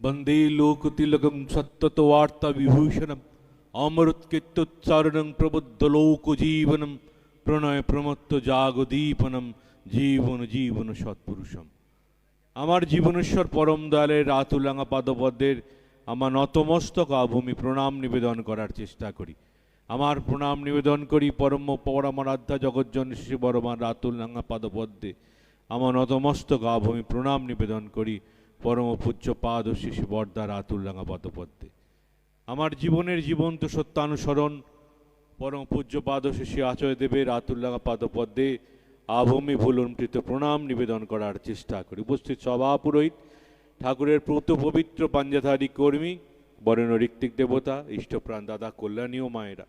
वन्दे लोकतिलकं सत्ततवार्ताविभूषणम् अमृतकीर्तोच्चारणं प्रबुद्धलोकजीवनं প্রণয় প্রমত্ত জাগদীপনম জীবন জীবন সৎপুরুষম আমার জীবনেশ্বর পরম দয়ালের রাতুলাঙ্গা পাদপদ্মের আমার নতমস্তক আভূমি প্রণাম নিবেদন করার চেষ্টা করি আমার প্রণাম নিবেদন করি পরম পরমারাধ্যা জগজ্জন শ্রী বরমান রাতুলাঙ্গা পাদপদ্মে আমার নতমস্তক আভূমি প্রণাম নিবেদন করি পরম পাদ ও শিশু বর্দা রাতুলাঙ্গা পাদপদ্মে। আমার জীবনের জীবন্ত সত্যানুসরণ, পরম পূজ্য পাদ শিশু আচয় দেবের আতুল্লাহ পাদপদ্মে। আভূমি ভুলুণ্ঠিত প্রণাম নিবেদন করার চেষ্টা করি। উপস্থিত সভা পুরোহিত, ঠাকুরের প্রত পবিত্র পাঞ্জাধারী কর্মী, বরেণ্য ঋত্বিক দেবতা, ইষ্টপ্রাণ দাদা কল্যাণীয় মায়েরা।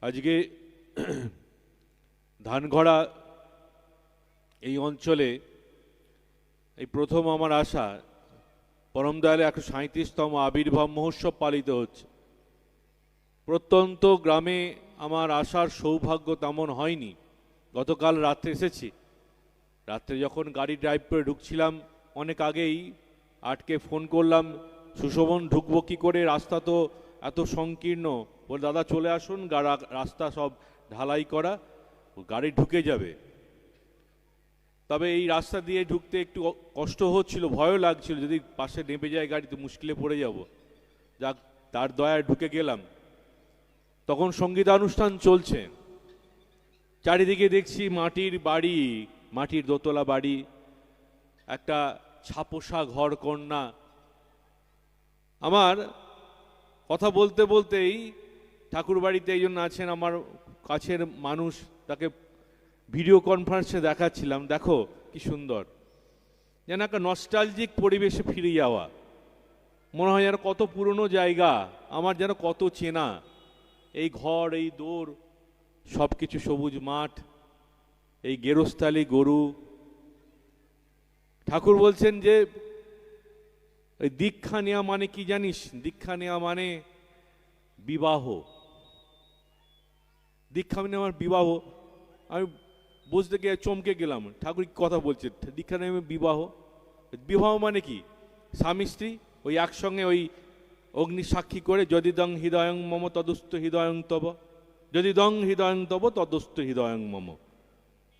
আজকে ধানঘড়া এই অঞ্চলে এই প্রথম আমার আশা, পরম দয়ালে একশো সাঁত্রিশতম আবির্ভাব মহোৎসব পালিত হচ্ছে। প্রত্যন্ত গ্রামে আমার আসার সৌভাগ্য তেমন হয়নি। গতকাল রাত্রে এসেছি। রাত্রে যখন গাড়ি ড্রাইভ করে ঢুকছিলাম, অনেক আগেই আটকে ফোন করলাম, সুশোভন, ঢুকবো কী করে? রাস্তা তো এত সংকীর্ণ। বল, দাদা, চলে আসুন রাস্তা সব ঢালাই করা, গাড়ি ঢুকে যাবে। তবে এই রাস্তা দিয়ে ঢুকতে একটু কষ্ট হচ্ছিল, ভয়ও লাগছিল, যদি পাশে নেমে যায় গাড়ি তো মুশকিলে পড়ে যাব। যাক, তার দয়ায় ঢুকে গেলাম। তখন সঙ্গীতানুষ্ঠান চলছে। চারিদিকে দেখছি মাটির বাড়ি, মাটির দোতলা বাড়ি, একটা ছাপোষা ঘর কন্যা। আমার কথা বলতে বলতেই ঠাকুর বাড়িতে এই জন্য আছেন আমার কাছের মানুষ, তাকে ভিডিও কনফারেন্সে দেখাচ্ছিলাম, দেখো কি সুন্দর। যেন একটা নস্টালজিক পরিবেশে ফিরে যাওয়া। মনে হয় যেন কত পুরনো জায়গা, আমার যেন কত চেনা। এই ঘর, এই দৌড় সব কিছু সবুজ মাঠ, এই গেরস্থালি গরু। ঠাকুর বলছেন যে দীক্ষা নেওয়া মানে কি জানিস? দীক্ষা নেওয়া মানে বিবাহ। দীক্ষা মানে আমার বিবাহ। আমি বুঝতে গিয়ে চমকে গেলাম। ঠাকুর কথা বলছে? দীক্ষা নেমে বিবাহ? বিবাহ মানে কি? স্বামী স্ত্রী ওই একসঙ্গে ওই অগ্নি সাক্ষী করে যদি দং হৃদয়ং মম তদুস্থ হৃদয়ং তব। যদি দং হৃদয়ং তব তদুস্থ হৃদয়ং মম।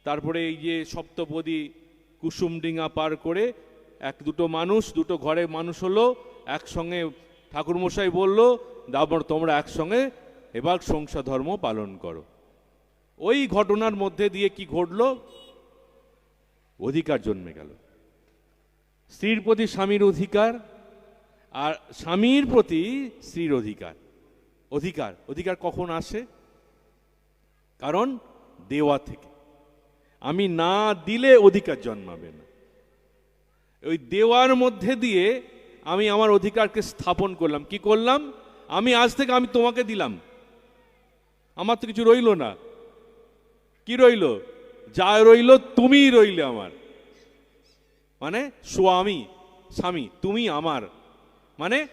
তারপরে এই যে সপ্তপদী কুসুম ডিঙা পার করে এক দুটো মানুষ, দুটো ঘরে মানুষ হলো, একসঙ্গে ঠাকুরমশাই বলল তারপর তোমরা একসঙ্গে এবার সংসার ধর্ম পালন করো। ওই ঘটনার মধ্যে দিয়ে কি ঘটলো? অধিকার জন্মে গেল। স্ত্রীর প্রতি স্বামীর অধিকার আর স্বামীর প্রতি স্ত্রীর অধিকার। অধিকার অধিকার কখন আসে? কারণ দেওয়া থেকে। আমি না দিলে অধিকার জন্মাবে না। ওই দেওয়ার মধ্যে দিয়ে আমি আমার অধিকারকে স্থাপন করলাম। কি করলাম? আমি আজ থেকে আমি তোমাকে দিলাম। আমার তো কিছু রইল না। কি রইল? যা রইল তুমিই রইলে আমার। মানে স্বামী স্বামী, তুমি আমার। মানে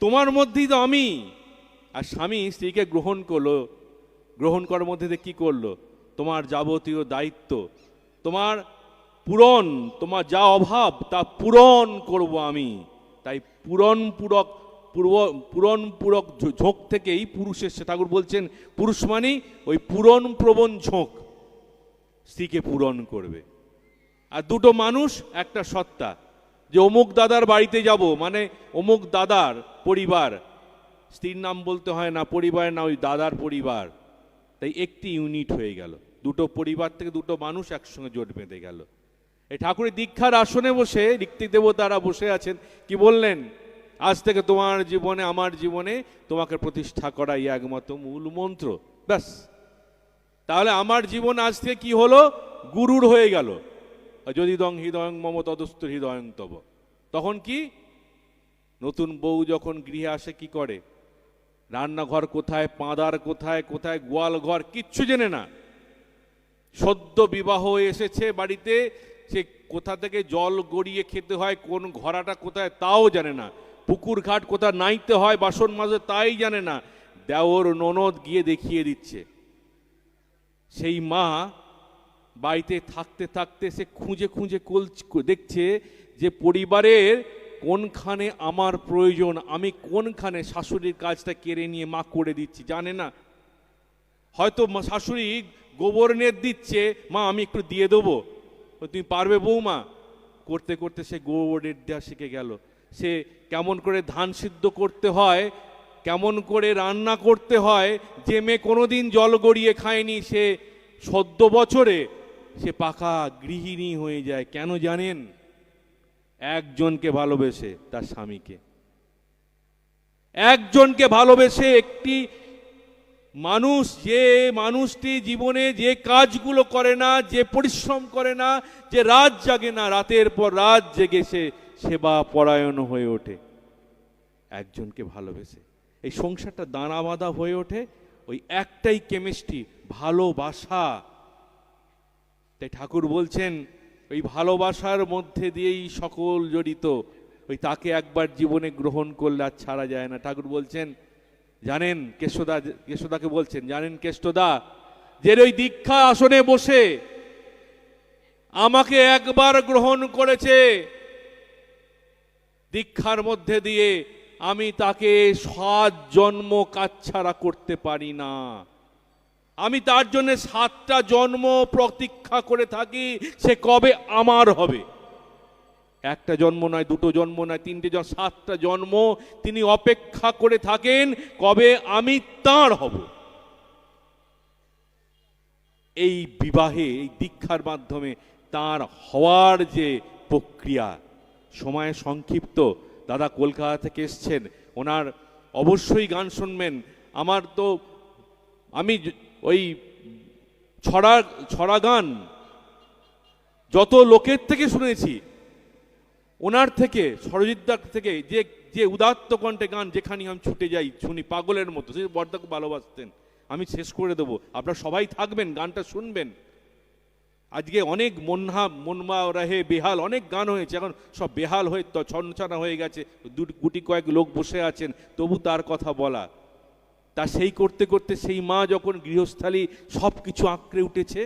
তোমার মধ্যেই তো আমি। আর স্বামী স্ত্রীকে গ্রহণ করল। গ্রহণ করার মধ্যে দিয়ে কি করল? তোমার যাবতীয় দায়িত্ব, তোমার পূরণ, তোমার যা অভাব তা পূরণ করব আমি। তাই পূরণ পূরক, পূর্ব, পূরণ পূরক ঝোঁক থেকেই পুরুষের সে ঠাকুর বলছেন, পুরুষ মানে ওই পূরণ প্রবণ ঝোঁক। স্ত্রীকে পূরণ করবে। আর দুটো মানুষ, একটা সত্তা, যে অমুক দাদার বাড়িতে যাব মানে অমুক দাদার পরিবার, স্ত্রীর নাম বলতে হয় না, পরিবার না, ওই দাদার পরিবার। তাই একটি ইউনিট হয়ে গেল। দুটো পরিবার থেকে দুটো মানুষ একসঙ্গে জোট বেঁধে গেল। এই ঠাকুরের দীক্ষার আসনে বসে, ঋত্বিক দেবতারা বসে আছেন, কি বললেন? আজ থেকে তোমার জীবনে, আমার জীবনে তোমাকে প্রতিষ্ঠা করাই একমাত্র মূল মন্ত্র। ব্যাস। তাহলে আমার জীবন আজ থেকে কি হলো? গুরুর হয়ে গেল। যদি দং হৃদয়ং মম তদস্ত হৃদয়ং তব। তখন কি? নতুন বউ যখন গৃহে আসে কি করে? রান্নাঘর কোথায়, পাঁদার কোথায় কোথায়, গোয়াল ঘর, কিচ্ছু জেনে না। সদ্য বিবাহ এসেছে বাড়িতে, সে কোথা থেকে জল গড়িয়ে খেতে হয়, কোন ঘরাটা কোথায় তাও জানে না। পুকুর ঘাট কোথায় নাইতে হয়, বাসন মাঝে তাই জানে না। দেওর ননদ গিয়ে দেখিয়ে দিচ্ছে। সেই মা বাড়িতে থাকতে থাকতে সে খুঁজে খুঁজে কল দেখছে যে পরিবারের কোনখানে আমার প্রয়োজন, আমি কোনখানে শাশুড়ির কাজটা কেড়ে নিয়ে মা করে দিচ্ছি, জানে না। হয়তো শাশুড়ি গোবর নেট দিচ্ছে, মা আমি একটু দিয়ে দেবো। তুমি পারবে বৌমা? করতে করতে সে গোবর নেট দেওয়া শিখে গেল। সে কেমন করে ধান সিদ্ধ করতে হয় কেমন করে রান্না করতে হয়, যে মেয়ে কোনোদিন জল গড়িয়ে খায়নি, সে সদ্য বছরে সে পাকা গৃহিণী হয়ে যায়। কেন জানেন? একজনকে ভালোবেসে তার স্বামীকে। একজনকে ভালোবেসে একটি মানুষ, যে মানুষটি জীবনে যে কাজগুলো করে না, যে পরিশ্রম করে না, যে রাত জাগে না, রাতের পর রাত জেগে সে সেবা পরায়ণ হয়ে ওঠে। একজনকে ভালোবেসে। এই সংসারটা দানা বাঁধা হয়ে ওঠে, ওই একটাই কেমিস্ট্রি ভালোবাসা তাই ঠাকুর বলছেন, ওই ভালোবাসার মধ্যে দিয়েই সকল জড়িত। ওই তাকে একবার জীবনে গ্রহণ করলে আর ছাড়া যায় না। ঠাকুর বলছেন, জানেন কেষ্টদা কেষ্টদাকে বলছেন, জানেন কেষ্টদা, যে ওই দীক্ষা আসনে বসে আমাকে একবার গ্রহণ করেছে, দীক্ষার মধ্যে দিয়ে আমি তাকে সাত জন্ম কাচ্ছাড়া করতে পারি না। আমি তার জন্য সাতটা জন্ম প্রতীক্ষা করে থাকি, সে কবে আমার হবে? একটা জন্ম নয়, দুটো জন্ম নয়, তিনটে জন্ম সাতটা জন্ম তিনি অপেক্ষা করে থাকেন, কবে আমি তার হব? এই বিবাহে, এই দীক্ষার মাধ্যমে তার হওয়ার যে প্রক্রিয়া, সময় সংক্ষিপ্ত দাদা কলকাতা থেকে এসছেন, ওনার অবশ্যই গান শুনবেন। আমার তো, আমি ওই ছড়া ছড়া গান যত লোকের থেকে শুনেছি, ওনার থেকে সরজিৎদার থেকে, যে যে উদাত্ত কণ্ঠে গান যেখানে আমি ছুটে যাই, শুনি, পাগলের মতো, সে বর্দাকে ভালোবাসতেন, আমি শেষ করে দেবো। আপনারা সবাই থাকবেন, গানটা শুনবেন। আজকে অনেক মনহা, মনমা রাহে, বেহাল, অনেক গান হয়েছে। এখন সব বেহাল হয়ে তো, ছনছানা হয়ে গেছে। দু গুটি কয়েক লোক বসে আছেন, তবু তার কথা বলা। তা সেই করতে করতে সেই মা যখন গৃহস্থালী সব কিছু আঁকড়ে উঠেছে,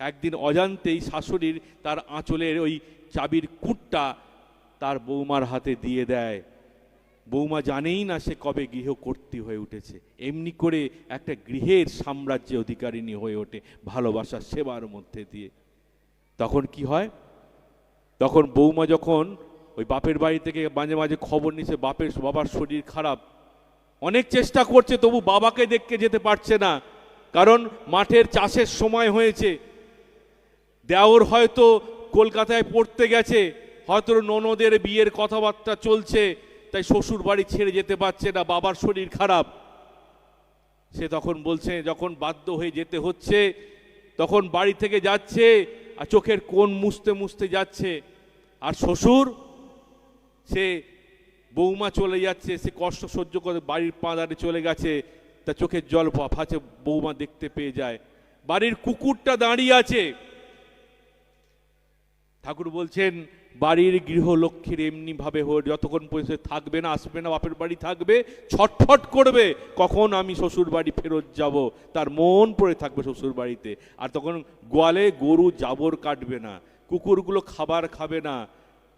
একদিন অজান্তেই শাশুড়ির তার আঁচলের ওই চাবির কুটটা তার বৌমার হাতে দিয়ে দেয়। বৌমা জানেই না সে কবে গৃহকর্ত্রী হয়ে উঠেছে। এমনি করে একটা গৃহের সাম্রাজ্য অধিকারিণী হয়ে ওঠে ভালোবাসার সেবার মধ্যে দিয়ে। তখন কি হয়? তখন বৌমা যখন ওই বাপের বাড়ি থেকে মাঝে মাঝে খবর নিছে, বাপের, বাবার শরীর খারাপ। অনেক চেষ্টা করছে, তবু বাবাকে দেখতে যেতে পারছে না। কারণ মাঠের চাষের সময় হয়েছে। দেওর হয়তো কলকাতায় পড়তে গেছে, হয়তো ননদের বিয়ের কথাবার্তা চলছে। তাই শ্বশুর বাড়ি ছেড়ে যেতে পারছে না, বাবার শরীর খারাপ। সে তখন বলছে, যখন বাধ্য হয়ে যেতে হচ্ছে, তখন বাড়ি থেকে যাচ্ছে আর চোখের কোণ মুছতে মুছতে যাচ্ছে। আর শ্বশুর, সে বৌমা চলে যাচ্ছে, সে কষ্ট সহ্য করে বাড়ির পাঁদারে চলে গেছে, তা চোখের জল ফাঁচে বৌমা দেখতে পেয়ে যায়। বাড়ির কুকুরটা দাঁড়িয়ে আছে। ঠাকুর বলছেন বাড়ির গৃহলক্ষ্মীর এমনি ভাবে হয়ে যতক্ষণ পর্যন্ত থাকবে না, আসবে না, বাপের বাড়ি থাকবে, ছটফট করবে, কখন আমি শ্বশুর বাড়ি ফেরত যাব? তার মন পড়ে থাকবে শ্বশুর বাড়িতে। আর তখন গোয়ালে গরু জাবর কাটবে না, কুকুরগুলো খাবার খাবে না,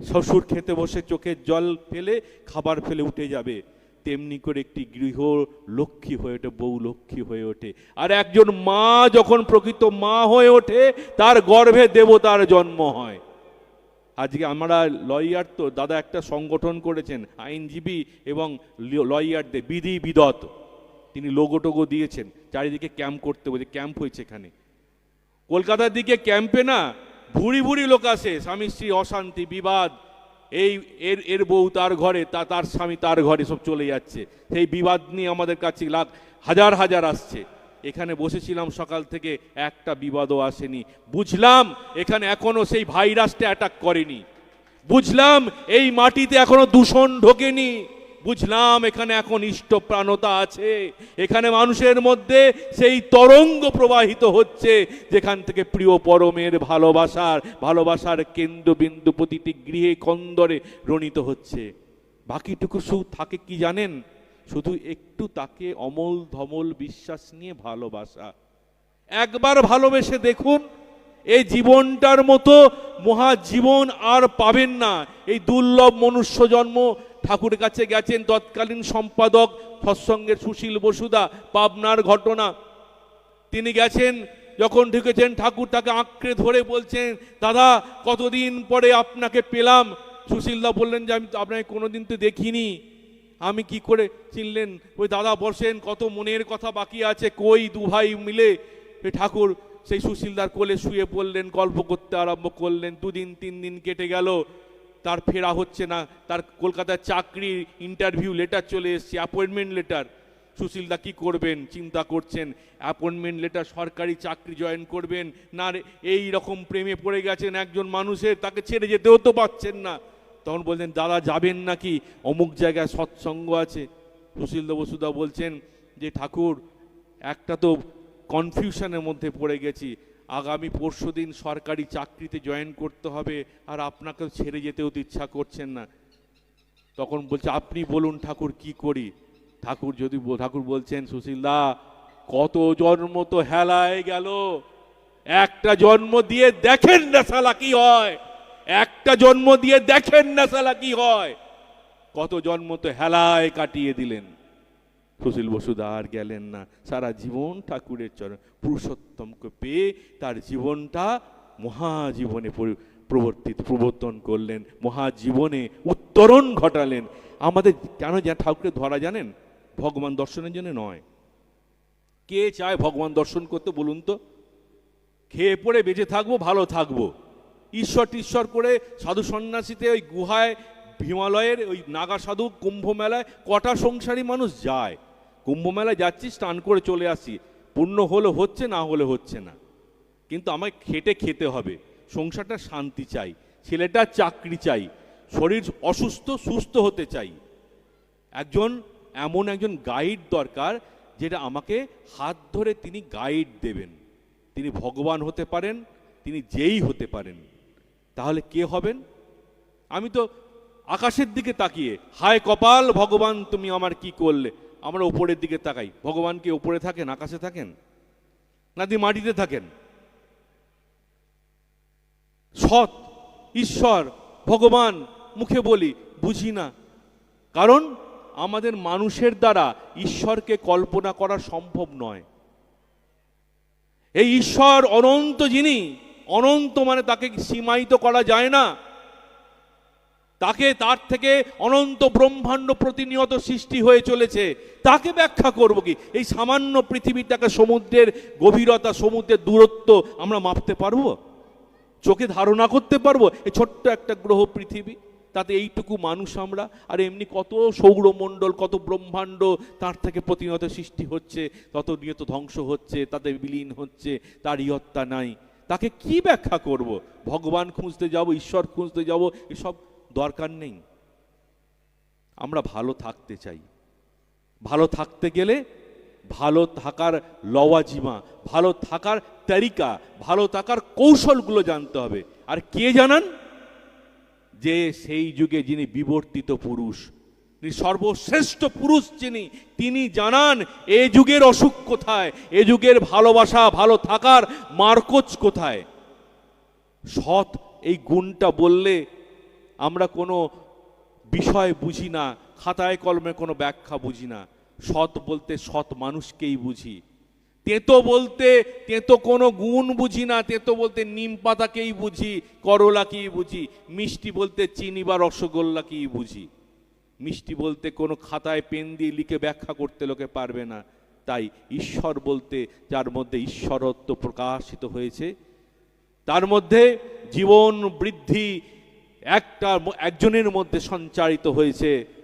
শ্বশুর খেতে বসে চোখের জল ফেলে খাবার ফেলে উঠে যাবে। তেমনি করে একটি গৃহ লক্ষ্মী হয়ে ওঠে বউ লক্ষ্মী হয়ে ওঠে। আর একজন মা যখন প্রকৃত মা হয়ে ওঠে, তার গর্ভে দেবতার জন্ম হয়। আজকে আমরা লয়ার তো, দাদা একটা সংগঠন করেছেন, আইনজীবী এবং লয়ারদের, বিধি বিদত। তিনি লোগো টোগো দিয়েছেন, চারিদিকে ক্যাম্প করতে বলছে ক্যাম্প হয়েছে এখানে। কলকাতার দিকে ক্যাম্পে না, ভুড়ি ভুড়ি লোক আসে, স্বামী স্ত্রী, অশান্তি, বিবাদ। এই, এর এর বউ তার ঘরে, তা, তার স্বামী তার ঘরে সব চলে যাচ্ছে। সেই বিবাদ নিয়ে আমাদের কাছে লাখ, হাজার হাজার আসছে। এখানে বসেছিলাম সকাল থেকে, একটা বিবাদও আসেনি। বুঝলাম এখানে এখনও সেই ভাইরাসটা অ্যাটাক করেনি। বুঝলাম এই মাটিতে এখনও দূষণ ঢোকেনি। বুঝলাম এখানে এখন ইষ্টপ্রাণতা আছে। এখানে মানুষের মধ্যে সেই তরঙ্গ প্রবাহিত হচ্ছে, যেখান থেকে প্রিয় পরমের ভালোবাসার ভালোবাসার কেন্দ্রবিন্দু প্রতিটি গৃহে কন্দরে রণিত হচ্ছে। বাকিটুকু সুখ থাকে কি জানেন? শুধু একটু তাকে অমল ধমল বিশ্বাস নিয়ে ভালোবাসা। একবার ভালোবেসে দেখুন, এই জীবনটার মতো মহাজীবন আর পাবেন না। এই দুর্লভ মনুষ্য জন্ম ঠাকুরের কাছে গেছেন তৎকালীন সম্পাদক সৎসঙ্গের সুশীল বসুদা, পাবনার ঘটনা। তিনি গেছেন, যখন ঢুকেছেন, ঠাকুর তাকে আঁকড়ে ধরে বলছেন, দাদা, কতদিন পরে আপনাকে পেলাম? সুশীলদা বললেন যে, আমি আপনাকে কোনোদিন তো দেখিনি। আমি কি করে চিনলেন? ওই দাদা বসেন, কত মনের কথা বাকি আছে, কই দু ভাই মিলে? ঠাকুর, সেই সুশীলদার কোলে শুয়ে পড়লেন, গল্প করতে আরম্ভ করলেন, দুদিন তিন দিন কেটে গেল। তার ফেরা হচ্ছে না, তার কলকাতার চাকরির ইন্টারভিউ লেটার চলে এসছে অ্যাপয়েন্টমেন্ট লেটার সুশীলদা কি করবেন? চিন্তা করছেন অ্যাপয়েন্টমেন্ট লেটার সরকারি চাকরি জয়েন করবেন? না এই রকম প্রেমে পড়ে গেছেন একজন মানুষের, তাকে ছেড়ে যেতেও তো পারছেন না। তখন বলছেন, দাদা, যাবেন নাকি? অমুক জায়গায় সৎসঙ্গ আছে। সুশীলদা বসুদা বলছেন যে, ঠাকুর, একটা তো কনফিউশনের মধ্যে পড়ে গেছি। আগামী পরশু দিন সরকারি চাকরিতে জয়েন করতে হবে আর আপনাকে ছেড়ে যেতেও তো ইচ্ছা করছেন না। তখন বলছে, আপনি বলুন ঠাকুর, কি করি? ঠাকুর যদি ঠাকুর বলছেন, সুশীলদা, কত জন্ম তো হেলায় গেল। একটা জন্ম দিয়ে দেখেন না শালা কি হয়। একটা জন্ম দিয়ে দেখেন না শালা কি হয়। কত জন্ম তো হেলায় কাটিয়ে দিলেন। সুশীল বসুদা আর গেলেন না। সারা জীবন ঠাকুরের চরণ, পুরুষোত্তমকে পেয়ে তার জীবনটা মহাজীবনে প্রবর্তিত, প্রবর্তন করলেন, মহাজীবনে উত্তরণ ঘটালেন। আমাদের কেন যা ঠাকুরকে ধরা জানেন? ভগবান দর্শনের জন্য নয়। কে চায় ভগবান দর্শন করতে বলুন তো? খেয়ে পড়ে বেঁচে থাকব, ভালো থাকব। ঈশ্বর টিশ্বর করে সাধু সন্ন্যাসীতে ওই গুহায় হিমালয়ের ওই নাগা সাধু কুম্ভ মেলায় কটা সংসারী মানুষ যায়। কুম্ভ মেলায় যাচ্ছি, স্নান করে চলে আসি। পূর্ণ হলে হচ্ছে, না হলে হচ্ছে না। কিন্তু আমায় খেটে খেতে হবে। সংসারটা শান্তি চাই। ছেলেটা চাকরি চাই। শরীর অসুস্থ, সুস্থ হতে চাই। একজন, এমন একজন গাইড দরকার যেটা আমাকে হাত ধরে তিনি গাইড দেবেন। তিনি ভগবান হতে পারেন, তিনি যেই হতে পারেন। তাহলে কে হবেন? আমি তো আকাশের দিকে তাকিয়ে, হায় কপাল, ভগবান তুমি আমার কি করলে? আমরা উপরের দিকে তাকাই। ভগবান কি উপরে থাকেন, আকাশে থাকেন? না তিনি মাটিতে থাকেন? সৎ, ঈশ্বর, ভগবান, মুখে বলি, বুঝি না। কারণ আমাদের মানুষের দ্বারা ঈশ্বরকে কল্পনা করা সম্ভব নয়। এই ঈশ্বর অনন্ত যিনি অনন্ত মানে তাকে সীমায়িত করা যায় না। তাকে তার থেকে অনন্ত ব্রহ্মাণ্ড প্রতিনিয়ত সৃষ্টি হয়ে চলেছে। তাকে ব্যাখ্যা করব কি? এই সামান্য পৃথিবীটাকে সমুদ্রের গভীরতা, সমুদ্রের দূরত্ব আমরা মাপতে পারব? চোখে ধারণা করতে পারব? এই ছোট্ট একটা গ্রহ পৃথিবী, তাতে এইটুকু মানুষ আমরা, আর এমনি কত সৌরমণ্ডল, কত ব্রহ্মাণ্ড তার থেকে প্রতিনিয়ত সৃষ্টি হচ্ছে, তত নিয়ত ধ্বংস হচ্ছে, তাতে বিলীন হচ্ছে, তার ইয়ত্তা নাই। তাকে কি ব্যাখ্যা করব? ভগবান খুঁজতে যাব, ঈশ্বর খুঁজতে যাব, এসব দরকার নেই। আমরা ভালো থাকতে চাই। ভালো থাকতে গেলে ভালো থাকার লওয়াজিমা, ভালো থাকার তারিকা, ভালো থাকার কৌশলগুলো জানতে হবে। আর কে জানান? যে সেই যুগে যিনি বিবর্তিত পুরুষ সর্বশ্রেষ্ঠ পুরুষ যিনি, তিনি জানান, এ যুগের অসুখ কোথায়? এ যুগের ভালোবাসা ভালো থাকার মার্কোচ কোথায়? সৎ এই গুণটা বললে আমরা কোনো বিষয় বুঝি না, খাতায় কলমে কোনো ব্যাখ্যা বুঝি না। সৎ বলতে সৎ মানুষকেই বুঝি। তেতো বলতে তেতো কোনো গুণ বুঝি না, তেতো বলতে নিম পাতাকেই বুঝি, করলাকেই বুঝি, মিষ্টি বলতে চিনি বা রসগোল্লাকেই বুঝি। মিষ্টি বলতে কোনো খাতায় পেন দিয়ে লিখে ব্যাখ্যা করতে লোকে পারবে না। তাই ঈশ্বর বলতে যার মধ্যে ঈশ্বরত্ব প্রকাশিত হয়েছে, তার মধ্যে জীবন বৃদ্ধি একটা একজনের মধ্যে সঞ্চারিত হয়েছে।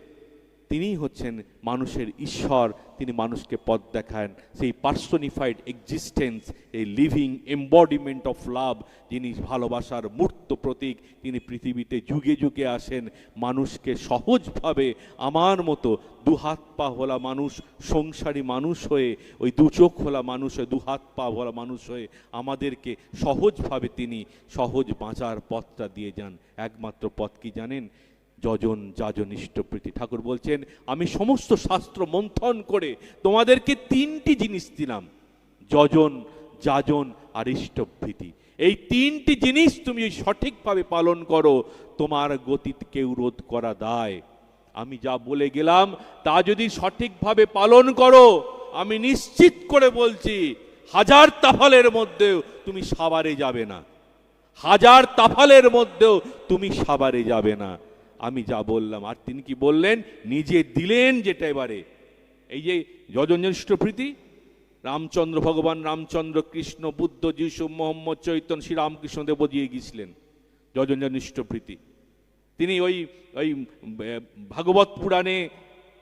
তিনিই হচ্ছেন মানুষের ঈশ্বর, তিনি মানুষকে পথ দেখান। সেই পার্সোনিফাইড এক্সিস্টেন্স এই লিভিং এম্বডিমেন্ট অফ লাভ যিনি ভালোবাসার মূর্ত প্রতীক, তিনি পৃথিবীতে যুগে যুগে আসেন। মানুষকে সহজভাবে আমার মতো দু হাত পা হলা মানুষ, সংসারী মানুষ হয়ে, ওই দু চোখ হলা মানুষ হয়ে দু হাত পা হলা মানুষ হয়ে আমাদেরকে সহজভাবে তিনি সহজ বাঁচার পথটা দিয়ে যান। একমাত্র পথ কি জানেন? যজন যাজন ইষ্টপ্রীতি ঠাকুর বলছেন, আমি সমস্ত শাস্ত্র মন্থন করে তোমাদেরকে তিনটি জিনিস দিলাম, যজন, যাজন আর ইষ্টভীতি এই তিনটি জিনিস তুমি সঠিকভাবে পালন করো, তোমার গতি কেউ রোধ করা দায়। আমি যা বলে গেলাম, তা যদি সঠিকভাবে পালন করো, আমি নিশ্চিত করে বলছি, হাজার তাফালের মধ্যেও তুমি সাবারে যাবে না। হাজার তাফালের মধ্যেও তুমি সাবারে যাবে না। আমি যা বললাম। আর তিনি কি বললেন? নিজে দিলেন যেটা এবারে। এই যে যজনজ্যেষ্ঠ প্রীতি, রামচন্দ্র ভগবান রামচন্দ্র কৃষ্ণ বুদ্ধ যিশু মোহাম্মদ চৈতন্য রামকৃষ্ণদেব দিয়ে গিয়েছিলেন যজনজ্ঞনিষ্ঠ প্রীতি। তিনি ওই ওই ভাগবত পুরাণে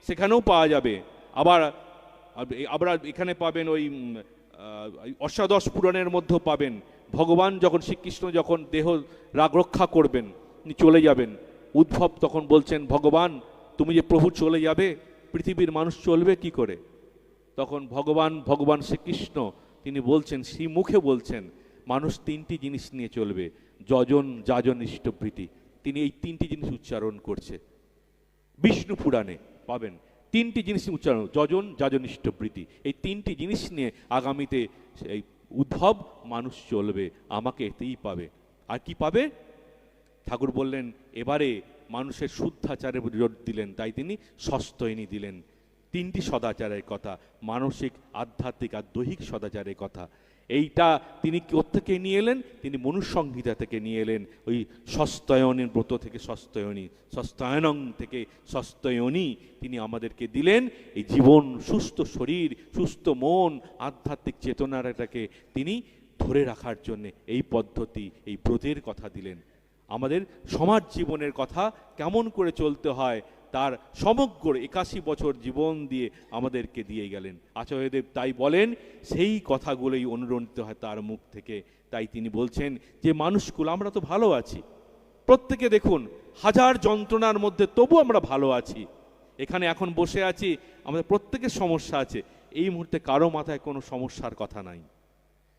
সেখানেও পাওয়া যাবে। আবার আবার এখানে পাবেন ওই অষ্টাদশ পুরাণের মধ্যেও পাবেন। ভগবান যখন শ্রীকৃষ্ণ যখন দেহ রাগ রক্ষা করবেন চলে যাবেন। উদ্ভব তখন বলছেন, ভগবান, তুমি যে প্রভু চলে যাবে, পৃথিবীর মানুষ চলবে কি করে? তখন ভগবান ভগবান শ্রীকৃষ্ণ, তিনি বলছেন শ্রী মুখে বলছেন, মানুষ তিনটি জিনিস নিয়ে চলবে, যজন, যাজন ইষ্টভৃতি তিনি এই তিনটি জিনিস উচ্চারণ করছে। বিষ্ণু পুরাণে পাবেন, তিনটি জিনিস উচ্চারণ, যজন, যাজন ইষ্টভৃতি এই তিনটি জিনিস নিয়ে আগামীতে, এই উদ্ভব, মানুষ চলবে, আমাকে এতেই পাবে। আর কি পাবে? ঠাকুর বললেন, এবারে মানুষের শুদ্ধাচারের উপর জোর দিলেন। তাই তিনি সস্তয়নী দিলেন। তিনটি সদাচারের কথা, মানসিক, আধ্যাত্মিক আর দৈহিক সদাচারের কথা। এইটা তিনি কোথেকে নিয়ে এলেন? তিনি মনুসংহিতা থেকে নিয়ে এলেন। ওই সস্তয়নের ব্রত থেকে সস্তয়নী, সস্তয়নং থেকে সস্তয়নী তিনি আমাদেরকে দিলেন। এই জীবন, সুস্থ শরীর, সুস্থ মন, আধ্যাত্মিক চেতনাটাকে তিনি ধরে রাখার জন্যে এই পদ্ধতি, এই ব্রতের কথা দিলেন। আমাদের সমাজ জীবনের কথা কেমন করে চলতে হয়, তার সমগ্র একাশি বছর জীবন দিয়ে আমাদেরকে দিয়ে গেলেন। আচার্যদেব তাই বলেন, সেই কথাগুলোই অনুরণিত হয় তার মুখ থেকে। তাই তিনি বলছেন যে মানুষগুলো আমরা তো ভালো আছি। প্রত্যেকে দেখুন, হাজার যন্ত্রণার মধ্যে তবু আমরা ভালো আছি। এখানে এখন বসে আছি, আমাদের প্রত্যেকের সমস্যা আছে। এই মুহূর্তে কারও মাথায় কোনো সমস্যার কথা নাই।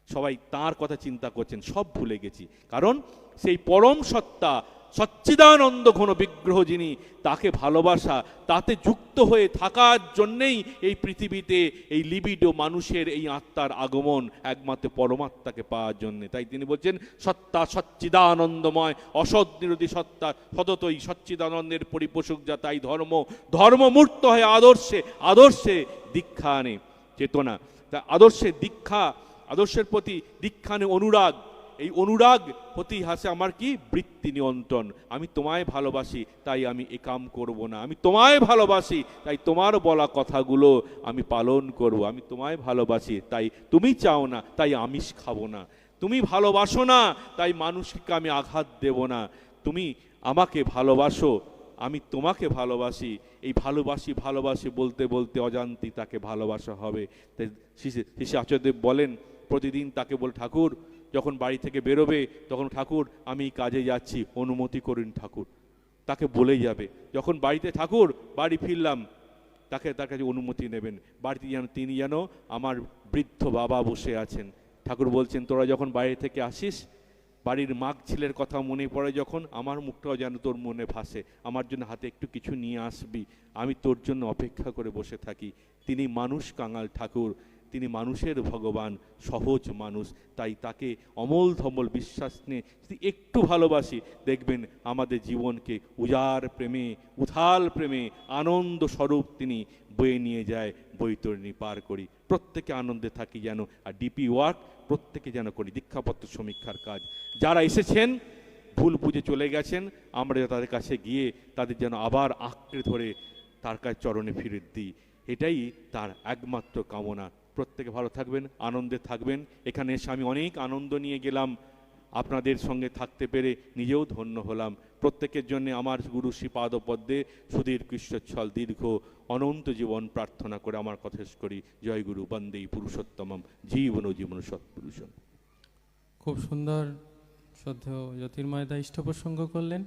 সবাই তার কথা চিন্তা করছেন, সব ভুলে গেছি। কারণ সেই পরম সত্তা, সচ্চিদানন্দ ঘন বিগ্রহ যিনি, তাকে ভালোবাসা, তাতে যুক্ত হয়ে থাকার জন্যেই এই পৃথিবীতে এই লিবিডো মানুষের এই আত্মার আগমন একমাত্র পরমাত্মাকে পাওয়ার জন্যে। তাই তিনি বলছেন, সত্তা সচ্চিদানন্দময়, অসৎ নিরোধী সত্তা সততই সচ্চিদানন্দের পরিপোষক যা তাই ধর্ম, ধর্মমূর্ত হয়ে আদর্শে আদর্শে দীক্ষা আনে, চেতনা। তা আদর্শে দীক্ষা আদর্শের প্রতি দীক্ষানে অনুরাগ। এই অনুরাগ প্রতি হাসে আমার কি? বৃত্তি নিয়ন্ত্রণ। আমি তোমায় ভালোবাসি, তাই আমি এ কাম করব না। আমি তোমায় ভালোবাসি, তাই তোমার বলা কথাগুলো আমি পালন করব। আমি তোমায় ভালোবাসি, তাই তুমি চাও না, তাই আমিষ খাব না। তুমি ভালোবাসো না, তাই মানুষকে আমি আঘাত দেব না। তুমি আমাকে ভালোবাসো, আমি তোমাকে ভালোবাসি। এই ভালোবাসি ভালোবাসি বলতে বলতে অজান্তি তাকে ভালোবাসা হবে। তাই শিশি শিশি আচার্যদেব বলেন প্রতিদিন তাকে বল, ঠাকুর, যখন বাড়ি থেকে বেরোবে, তখন ঠাকুর, আমি কাজে যাচ্ছি, অনুমতি করুন ঠাকুর। তাকে বলে যাবে। যখন বাড়িতে ঠাকুর, বাড়ি ফিরলাম, তাকে তার কাছে অনুমতি নেবেন। বাড়িতে যেন তিনি যেন আমার বৃদ্ধ বাবা বসে আছেন। ঠাকুর বলছেন, তোরা যখন বাইরে থেকে আসিস, বাড়ির মাগ ছেলের কথা মনে পড়ে যখন, আমার মুখটাও যেন তোর মনে ভাসে। আমার জন্য হাতে একটু কিছু নিয়ে আসবি। আমি তোর জন্য অপেক্ষা করে বসে থাকি। তিনি মানুষ কাঙাল ঠাকুর। তিনি মানুষের ভগবান, সহজ মানুষ। তাই তাকে অমল ধমল বিশ্বাস নিয়ে যদি একটু ভালোবাসি, দেখবেন আমাদের জীবনকে উজার প্রেমে, উথাল প্রেমে আনন্দ স্বরূপ তিনি বয়ে নিয়ে যায় বৈতরণী পার করি। প্রত্যেকে আনন্দে থাকি যেন, আর ডিপি ওয়ার্ক প্রত্যেকে যেন করি। দীক্ষাপত্র সমীক্ষার কাজ। যারা এসেছেন, ভুল বুঝে চলে গেছেন, আমরা তাদের কাছে গিয়ে তাদের যেন আবার আঁকড়ে ধরে তার কাছে চরণে ফিরে দিই। এটাই তার একমাত্র কামনা। প্রত্যেকে ভালো থাকবেন, আনন্দে থাকবেন। এখানে এসে আমি অনেক আনন্দ নিয়ে গেলাম। আপনাদের সঙ্গে থাকতে পেরে নিজেও ধন্য হলাম। প্রত্যেকের জন্য আমার গুরু শ্রীপাদপদ্মে সুধীর কৃষ্ণচ্ছল দীর্ঘ অনন্ত জীবন প্রার্থনা করে আমার কথা করি। জয় গুরু বন্দেই পুরুষোত্তমম। জীবন জীবন সৎপুরুষম। খুব সুন্দর শ্রদ্ধেয় জ্যোতির্ময়দা ইষ্ট প্রসঙ্গ করলেন।